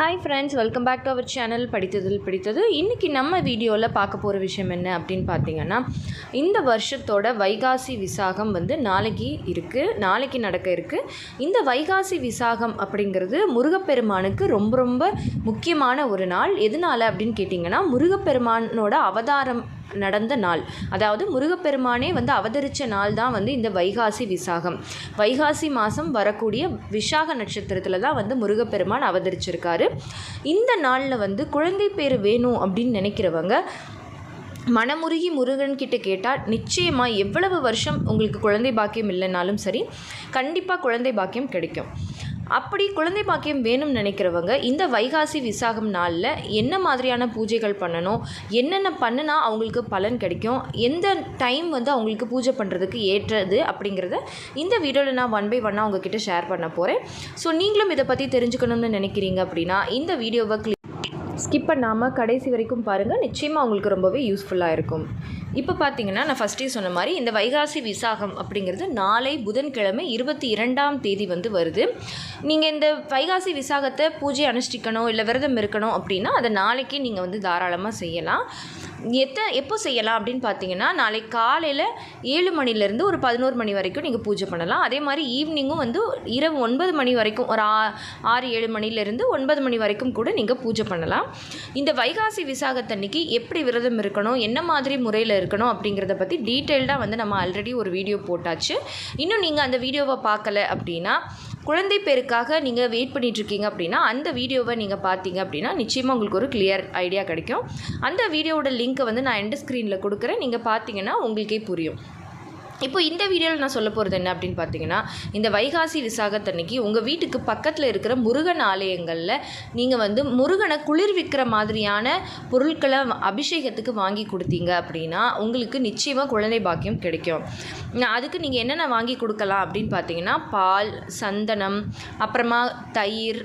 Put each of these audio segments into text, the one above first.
Hi friends welcome back to our channel படித்ததில் பிடித்தது இன்றைக்கி நம்ம வீடியோவில் பார்க்க போகிற விஷயம் என்ன அப்படின்னு பார்த்தீங்கன்னா இந்த வருஷத்தோட வைகாசி விசாகம் வந்து நாளைக்கு இருக்குது நாளைக்கு நடக்க இருக்குது இந்த வைகாசி விசாகம் அப்படிங்கிறது முருகப்பெருமானுக்கு ரொம்ப ரொம்ப முக்கியமான ஒரு நாள். எதனால் அப்படின்னு கேட்டிங்கன்னா முருகப்பெருமானோட அவதாரம் நடந்த நாள். அதாவது முருகப்பெருமானே வந்து அவதரித்த நாள் தான் வந்து இந்த வைகாசி விசாகம். வைகாசி மாதம் வரக்கூடிய விசாக நட்சத்திரத்தில் தான் வந்து முருகப்பெருமான் அவதரிச்சிருக்காரு. இந்த நாளில் வந்து குழந்தை பேர் வேணும் அப்படின்னு நினைக்கிறவங்க மனமுருகி முருகன் கிட்ட கேட்டால் நிச்சயமாக எவ்வளவு வருஷம் உங்களுக்கு குழந்தை பாக்கியம் இல்லைனாலும் சரி கண்டிப்பாக குழந்தை பாக்கியம் கிடைக்கும். அப்படி குழந்தை பாக்கியம் வேணும்னு நினைக்கிறவங்க இந்த வைகாசி விசாகம் நாளில் என்ன மாதிரியான பூஜைகள் பண்ணணும் என்னென்ன பண்ணுனா அவங்களுக்கு பலன் கிடைக்கும் எந்த டைம் வந்து அவங்களுக்கு பூஜை பண்ணுறதுக்கு ஏற்றது அப்படிங்கிறத இந்த வீடியோவில் நான் ஒன் பை ஒன்னாக உங்ககிட்ட ஷேர் பண்ண போகிறேன் ஸோ நீங்களும் இதை பற்றி தெரிஞ்சுக்கணும்னு நினைக்கிறீங்க அப்படின்னா இந்த வீடியோவை ஸ்கிப் பண்ணாமல் கடைசி வரைக்கும் பாருங்கள் நிச்சயமாக உங்களுக்கு ரொம்பவே யூஸ்ஃபுல்லாக இருக்கும். இப்போ பார்த்தீங்கன்னா நான் ஃபஸ்ட்டே சொன்ன மாதிரி இந்த வைகாசி விசாகம் அப்படிங்கிறது நாளை புதன்கிழமை இருபத்தி இரண்டாம் தேதி வந்து வருது. நீங்கள் இந்த வைகாசி விசாகத்தை பூஜை அனுஷ்டிக்கணும் இல்லை விரதம் இருக்கணும் அப்படின்னா அதை நாளைக்கே நீங்கள் வந்து தாராளமாக செய்யலாம். எத்தனை எப்போ செய்யலாம் அப்படின்னு பார்த்தீங்கன்னா நாளைக்கு காலையில் ஏழு மணிலேருந்து ஒரு பதினோரு மணி வரைக்கும் நீங்கள் பூஜை பண்ணலாம். அதே மாதிரி ஈவினிங்கும் வந்து இரவு ஒன்பது மணி வரைக்கும் ஒரு ஆ ஆறு ஏழு மணிலேருந்து ஒன்பது மணி வரைக்கும் கூட நீங்கள் பூஜை பண்ணலாம். இந்த வைகாசி விசாகத்தன்னைக்கு எப்படி விரதம் இருக்கணும் என்ன மாதிரி முறையில் இருக்கணும் அப்படிங்கிறத பற்றி டீட்டெயில்டாக வந்து நம்ம ஆல்ரெடி ஒரு வீடியோ போட்டாச்சு. இன்னும் நீங்கள் அந்த வீடியோவை பார்க்கல அப்படின்னா குழந்தை பேருக்காக நீங்கள் வெயிட் பண்ணிகிட்ருக்கீங்க அப்படின்னா அந்த வீடியோவை நீங்கள் பார்த்தீங்க அப்படின்னா நிச்சயமாக உங்களுக்கு ஒரு கிளியர் ஐடியா கிடைக்கும். அந்த வீடியோவோட லிங்க்கை வந்து நான் எண்டு ஸ்க்ரீனில் கொடுக்குறேன். நீங்கள் பார்த்தீங்கன்னா உங்களுக்கே புரியும். இப்போ இந்த வீடியோவில் நான் சொல்ல போகிறது என்ன அப்படின்னு பார்த்தீங்கன்னா இந்த வைகாசி விசாகத்தன்னைக்கு உங்கள் வீட்டுக்கு பக்கத்தில் இருக்கிற முருகன் ஆலயங்களில் நீங்கள் வந்து முருகனை குளிர்விக்கிற மாதிரியான பொருட்களை அபிஷேகத்துக்கு வாங்கி கொடுத்தீங்க அப்படின்னா உங்களுக்கு நிச்சயமாக குழந்தை பாக்கியம் கிடைக்கும். அதுக்கு நீங்கள் என்னென்ன வாங்கி கொடுக்கலாம் அப்படின்னு பார்த்தீங்கன்னா பால் சந்தனம் அப்புறமா தயிர்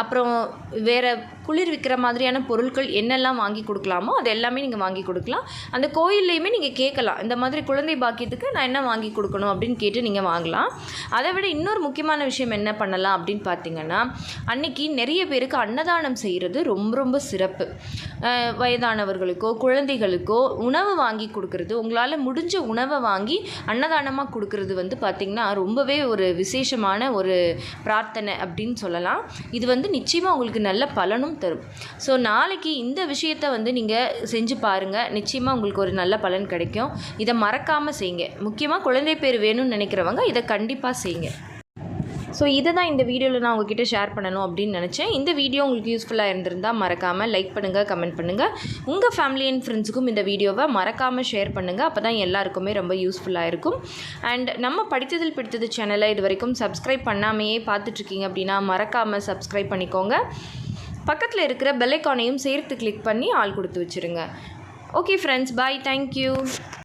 அப்புறம் வேறு குளிர் விற்கிற மாதிரியான பொருட்கள் என்னெல்லாம் வாங்கி கொடுக்கலாமோ அது எல்லாமே நீங்கள் வாங்கி கொடுக்கலாம். அந்த கோயில்லையுமே நீங்கள் கேட்கலாம். இந்த மாதிரி குழந்தை பாக்கியத்துக்கு நான் என்ன வாங்கி கொடுக்கணும் அப்படின்னு கேட்டு நீங்கள் வாங்கலாம். அதை விட இன்னொரு முக்கியமான விஷயம் என்ன பண்ணலாம் அப்படின்னு பார்த்தீங்கன்னா அன்னைக்கு நிறைய பேருக்கு அன்னதானம் செய்கிறது ரொம்ப ரொம்ப சிறப்பு. வயதானவர்களுக்கோ குழந்தைகளுக்கோ உணவு வாங்கி கொடுக்கறது உங்களால் முடிஞ்ச உணவை வாங்கி அன்னதானமாக கொடுக்கறது வந்து பார்த்திங்கன்னா ரொம்பவே ஒரு விசேஷமான ஒரு பிரார்த்தனை அப்படின்னு சொல்லலாம். இது வந்து நிச்சயமாக உங்களுக்கு நல்ல பலனும் தரும். ஸோ நாளைக்கு இந்த விஷயத்தை வந்து நீங்கள் செஞ்சு பாருங்கள் நிச்சயமாக உங்களுக்கு ஒரு நல்ல பலன் கிடைக்கும். இதை மறக்காமல் செய்யுங்க. முக்கியமாக குழந்தை பேர் வேணும்னு நினைக்கிறவங்க இதை கண்டிப்பாக செய்யுங்க. ஸோ இதை தான் இந்த வீடியோவில் நான் உங்ககிட்ட ஷேர் பண்ணணும் அப்படின்னு நினச்சேன். இந்த வீடியோ உங்களுக்கு யூஸ்ஃபுல்லாக இருந்திருந்தால் மறக்காமல் லைக் பண்ணுங்கள் கமெண்ட் பண்ணுங்கள் உங்கள் ஃபேமிலி அண்ட் ஃப்ரெண்ட்ஸுக்கும் இந்த வீடியோவை மறக்காமல் ஷேர் பண்ணுங்கள் அப்போ தான் எல்லாருக்குமே ரொம்ப யூஸ்ஃபுல்லாக இருக்கும். அண்ட் நம்ம படித்ததில் பிடித்தது சேனலை இது வரைக்கும் சப்ஸ்கிரைப் பண்ணாமையே பார்த்துட்ருக்கீங்க அப்படின்னா மறக்காமல் சப்ஸ்கிரைப் பண்ணிக்கோங்க. பக்கத்தில் இருக்கிற பெல்லைக்கானையும் சேர்த்து கிளிக் பண்ணி ஆள் கொடுத்து வச்சுருங்க. Okay friends bye thank you